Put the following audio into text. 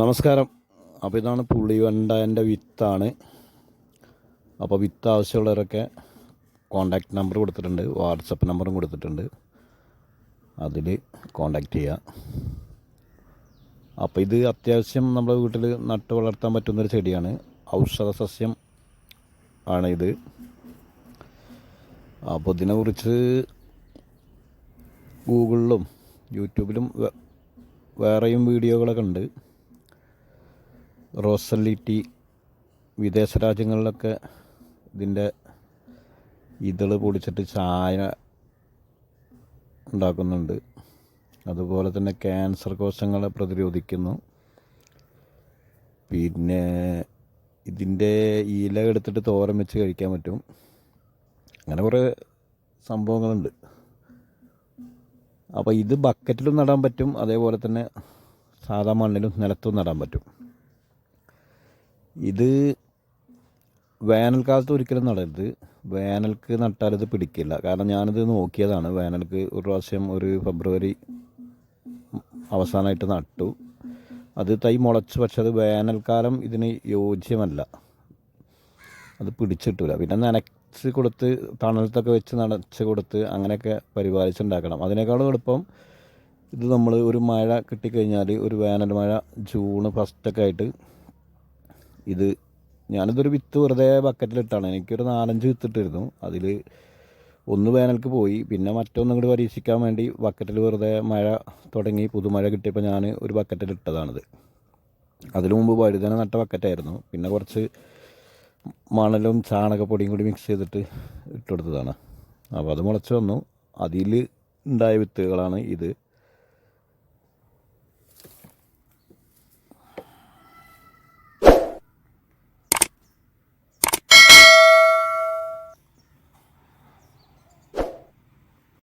നമസ്കാരം. അപ്പോൾ ഇതാണ് പുളിവണ്ടന്റെ വിത്താണ്. അപ്പോൾ വിത്ത് ആവശ്യമുള്ളവരൊക്കെ കോണ്ടാക്ട് നമ്പർ കൊടുത്തിട്ടുണ്ട്. വാട്സപ്പ് നമ്പറും കൊടുത്തിട്ടുണ്ട്. അതിൽ കോണ്ടാക്ട് ചെയ്യുക അപ്പോൾ ഇത് അത്യാവശ്യം നമ്മുടെ വീട്ടിൽ നട്ട് വളർത്താൻ പറ്റുന്നൊരു ചെടിയാണ്. ഔഷധ സസ്യം ആണ് ഇത്. അപ്പോൾ ഇതിനെക്കുറിച്ച് ഗൂഗിളിലും യൂട്യൂബിലും വേറെയും വീഡിയോകളൊക്കെ ഉണ്ട്. റോസല്ലി ടീ വിദേശ രാജ്യങ്ങളിലൊക്കെ ഇതിന്റെ ഇതൾ പൊടിച്ചിട്ട് ചായ ഉണ്ടാക്കുന്നുണ്ട്. അതുപോലെ തന്നെ ക്യാൻസർ കോശങ്ങളെ പ്രതിരോധിക്കുന്നു. പിന്നെ ഇതിന്റെ ഇല എടുത്തിട്ട് തോരൻ വെച്ച് കഴിക്കാൻ പറ്റും. അങ്ങനെ കുറേ സംഭവങ്ങളുണ്ട്. അപ്പോൾ ഇത് ബക്കറ്റിലും നടാൻ പറ്റും. അതേപോലെ തന്നെ സാധാ മണ്ണിലും നിലത്തും നടാൻ പറ്റും. ഇത് വേനൽക്കാലത്ത് ഒരിക്കലും നടരുത്. വേനൽക്ക് നട്ടാൽ ഇത് പിടിക്കില്ല. കാരണം ഞാനിത് നോക്കിയതാണ്. വേനൽക്ക് ഒരു പ്രാവശ്യം ഒരു ഫെബ്രുവരി അവസാനമായിട്ട് നട്ടു. അത് തൈ മുളച്ച്. പക്ഷെ അത് വേനൽക്കാലം ഇതിന് യോജ്യമല്ല. അത് പിടിച്ചിട്ടില്ല പിന്നെ നനച്ച് കൊടുത്ത് തണലത്തൊക്കെ വെച്ച് നനച്ച് കൊടുത്ത് അങ്ങനെയൊക്കെ പരിപാലിച്ചുണ്ടാക്കണം. അതിനേക്കാളും എളുപ്പം ഇത് നമ്മൾ ഒരു മഴ കിട്ടിക്കഴിഞ്ഞാൽ ഒരു വേനൽ മഴ ജൂൺ ഫസ്റ്റൊക്കെ ആയിട്ട് ഇത് ഞാനിതൊരു വിത്ത് വെറുതെ ബക്കറ്റിലിട്ടാണ് എനിക്കൊരു നാലഞ്ച് വിത്തിട്ടിരുന്നു അതിൽ ഒന്ന് വേനൽക്ക് പോയി. പിന്നെ മറ്റൊന്നും കൂടി പരീക്ഷിക്കാൻ വേണ്ടി ബക്കറ്റിൽ വെറുതെ മഴ തുടങ്ങി പുതുമഴ കിട്ടിയപ്പോൾ ഞാൻ ഒരു ബക്കറ്റിൽ ഇട്ടതാണിത്. അതിനു മുമ്പ് വഴുതന നട്ട ബക്കറ്റായിരുന്നു പിന്നെ കുറച്ച് മണലും ചാണകപ്പൊടിയും കൂടി മിക്സ് ചെയ്തിട്ട് ഇട്ടുകൊടുത്തതാണ് അപ്പോൾ അത് മുളച്ച് വന്നു. അതിൽ ഉണ്ടായ വിത്തുകളാണ് ഇത്.